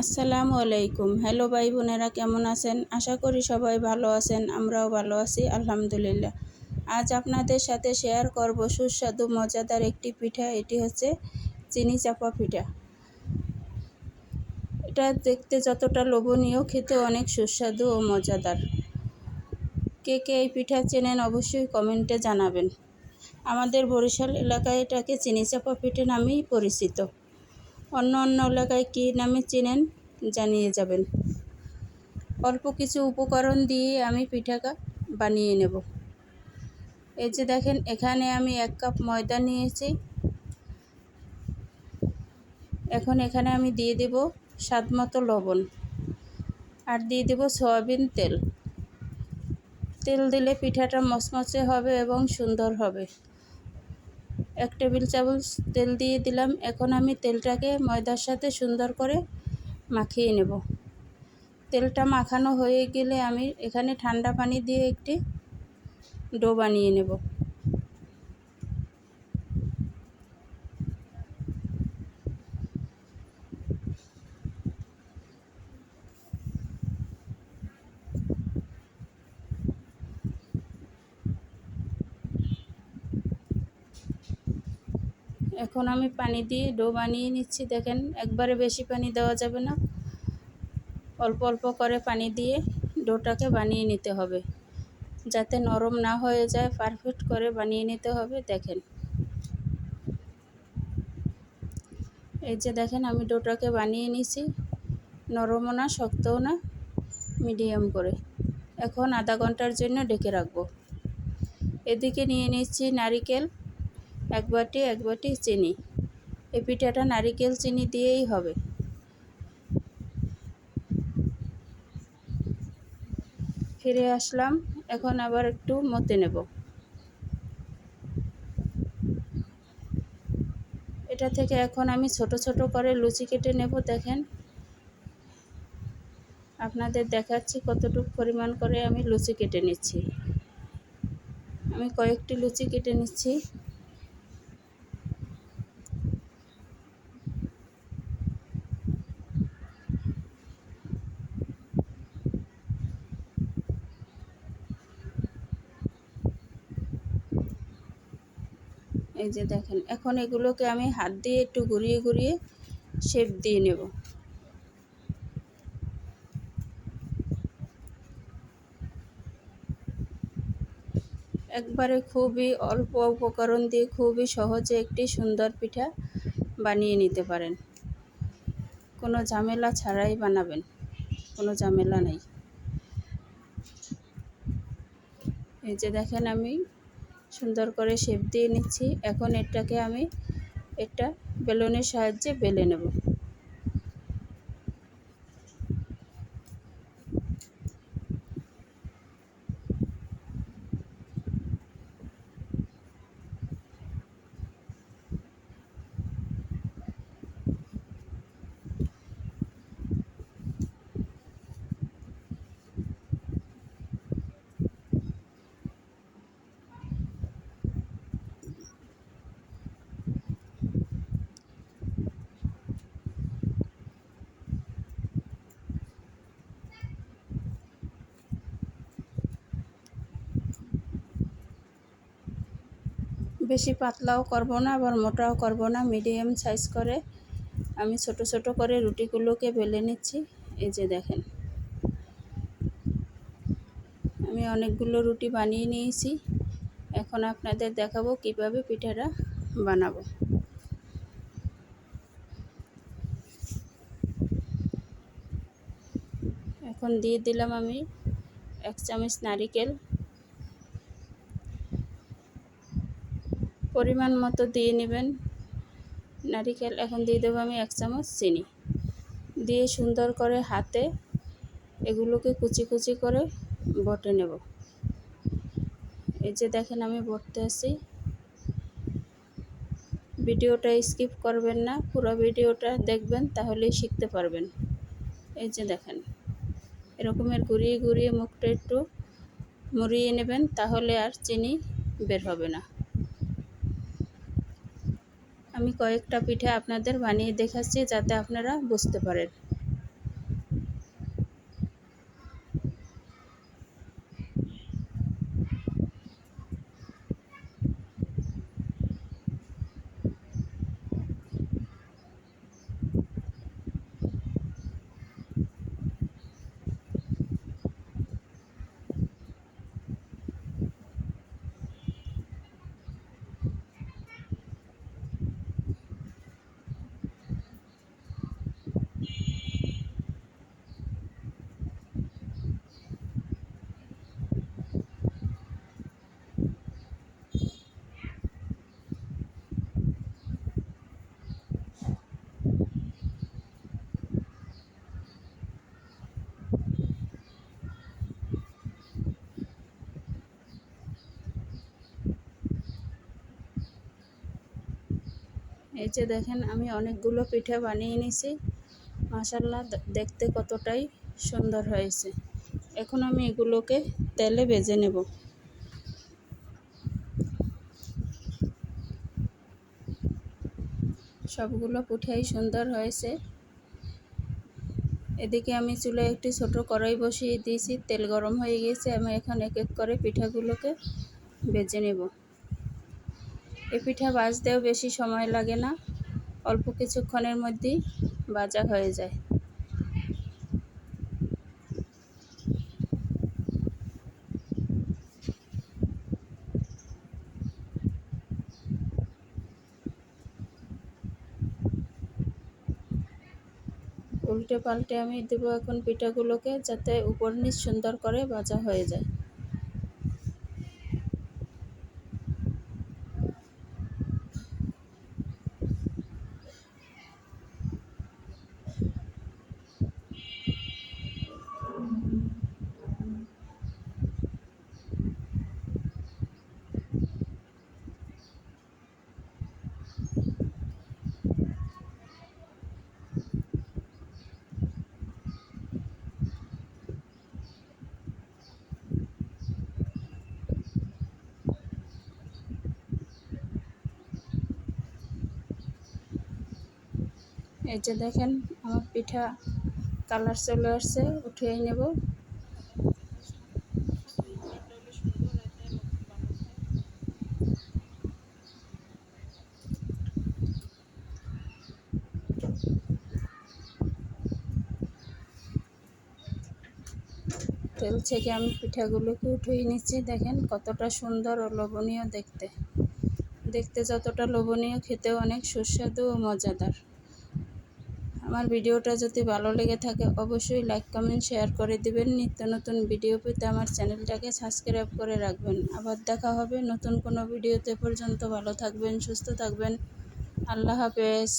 আসসালামু আলাইকুম। হ্যালো ভাই বোনেরা, কেমন আছেন? আশা করি সবাই ভালো আছেন, আমরাও ভালো আছি, আলহামদুলিল্লাহ। আজ আপনাদের সাথে শেয়ার করব সুস্বাদু, মজাদার একটি পিঠা, এটি হচ্ছে চিনি চাপা পিঠা। এটা দেখতে যতটা লোভনীয় খেতে অনেক সুস্বাদু ও মজাদার। কে কে এই পিঠা চেনেন অবশ্যই কমেন্টে জানাবেন। আমাদের বরিশাল এলাকায় এটাকে চিনি চাপা পিঠে নামেই পরিচিত। অন্য অন্য এলাকায় কী নামে চেনেন জানিয়ে যাবেন। অল্প কিছু উপকরণ দিয়ে আমি পিঠাটা বানিয়ে নেব। এই যে দেখেন, এখানে আমি এক কাপ ময়দা নিয়েছি। এখন এখানে আমি দিয়ে দেব স্বাদ মতো লবণ আর দিয়ে দেব সয়াবিন তেল। তেল দিলে পিঠাটা মচমচে হবে এবং সুন্দর হবে। এক টেবিল চামচ তেল দিয়ে দিলাম। এখন আমি তেলটাকে ময়দার সাথে সুন্দর করে মাখিয়ে নেব। তেলটা মাখানো হয়ে গেলে আমি এখানে ঠান্ডা পানি দিয়ে একটি ডো বানিয়ে নেব। এখন আমি পানি দিয়ে ডো বানিয়ে নিচ্ছি, দেখেন। একবারে বেশি পানি দেওয়া যাবে না। অল্প অল্প করে পানি দিয়ে ডোটাকে বানিয়ে নিতে হবে। যাতে নরম না হয়ে যায় পারফেক্ট করে বানিয়ে নিতে হবে, দেখেন। এই যে দেখেন, আমি ডোটাকে বানিয়ে নিছি। নরমও না, শক্তও না, মিডিয়াম করে। এখন আধা ঘণ্টার জন্য ডেকে রাখব। এদিকে নিয়ে নিচ্ছি নারিকেল। এক বাটি এক বাটি চিনি। এই পিঠাটা নারিকেল চিনি দিয়েই হবে। ফিরে আসলাম। এখন আবার একটু মতে নেব। এটা থেকে এখন আমি ছোট ছোট করে লুচি কেটে নেব, দেখেন। আপনাদের দেখাচ্ছি কতটুকু পরিমাণ করে আমি লুচি কেটে নিচ্ছি। আমি কয়েকটি লুচি কেটে নিচ্ছি। এই যে দেখেন, এখন এগুলোকে আমি হাত দিয়ে একটু ঘুরিয়ে ঘুরিয়ে শেপ দিয়ে নেব। একবারে খুবই অল্প উপকরণ দিয়ে খুবই সহজে একটি সুন্দর পিঠা বানিয়ে নিতে পারেন। কোনো ঝামেলা ছাড়াই বানাবেন, কোনো ঝামেলা নেই। এই যে দেখেন আমি সুন্দর করে শেপ দিয়ে নিচ্ছি। এখন এটাকে আমি একটা বেলুনের সাহায্যে বেলে নেব। বেশি পাতলাও করব না, আবার মোটাও করব না। মিডিয়াম সাইজ করে আমি ছোট ছোট করে রুটিগুলোকে বেলে নিচ্ছি। এই যে দেখেন। আমি অনেকগুলো রুটি বানিয়ে নিয়েছি। এখন আপনাদের দেখাবো কীভাবে পিঠাটা বানাবো। এখন দিয়ে দিলাম আমি এক চামচ নারিকেল। পরিমাণ মতো দিয়ে নেবেন। নারিকেল, এখন দিয়ে দেবো আমি এক চামচ চিনি। দিয়ে সুন্দর করে হাতে এগুলোকে কুচি কুচি করে বটে নেব। এই যে দেখেন আমি বটতে আছি। ভিডিওটা স্কিপ করবেন না, পুরো ভিডিওটা দেখবেন, তাহলেই শিখতে পারবেন। এই যে দেখেন, এরকমের ঘুরিয়ে ঘুরিয়ে মুখটা একটু মুড়িয়ে নেবেন, তাহলে আর চিনি বের হবে না। আমি কয়েকটা পিঠে আপনাদের বানিয়ে দেখাচ্ছি যাতে আপনারা বুঝতে পারেন। এই যে দেখেন, আমি অনেকগুলো পিঠা বানিয়ে নিয়েছি। মাসাল্লাহ দেখতে কতটাই সুন্দর হয়েছে। এখন আমি এগুলোকে তেলে ভেজে নেব। সবগুলো পিঠাই সুন্দর হয়েছে। এদিকে আমি চুলায় একটি ছোট কড়াই বসিয়ে দিয়েছি। তেল গরম হয়ে গিয়েছে আমি এখন এক এক করে পিঠাগুলোকে ভেজে নেব। এই পিঠা ভাজতেও বেশি সময় লাগে না। অল্প কিছুক্ষণের মধ্যেই ভাজা হয়ে যায়। উল্টে পাল্টে আমি দেবো এখন পিঠাগুলোকে যাতে উপর নিচ সুন্দর করে ভাজা হয়ে যায়। এই যে দেখেন, আমার পিঠা কালার চলে আসছে, উঠিয়ে নেব। তেল থেকে আমি পিঠাগুলোকে উঠিয়ে নিচ্ছি। দেখেন কতটা সুন্দর ও লোভনীয় দেখতে। দেখতে যতটা লোভনীয়, খেতেও অনেক সুস্বাদু ও মজাদার। আমার ভিডিওটা যদি ভালো লেগে থাকে, অবশ্যই লাইক কমেন্ট শেয়ার করে দিবেন। নিত্য নতুন ভিডিও পেতে আমার চ্যানেলটাকে সাবস্ক্রাইব করে রাখবেন। আবার দেখা হবে নতুন কোনো ভিডিওতে পর্যন্ত ভালো থাকবেন, সুস্থ থাকবেন। আল্লাহ হাফেজ।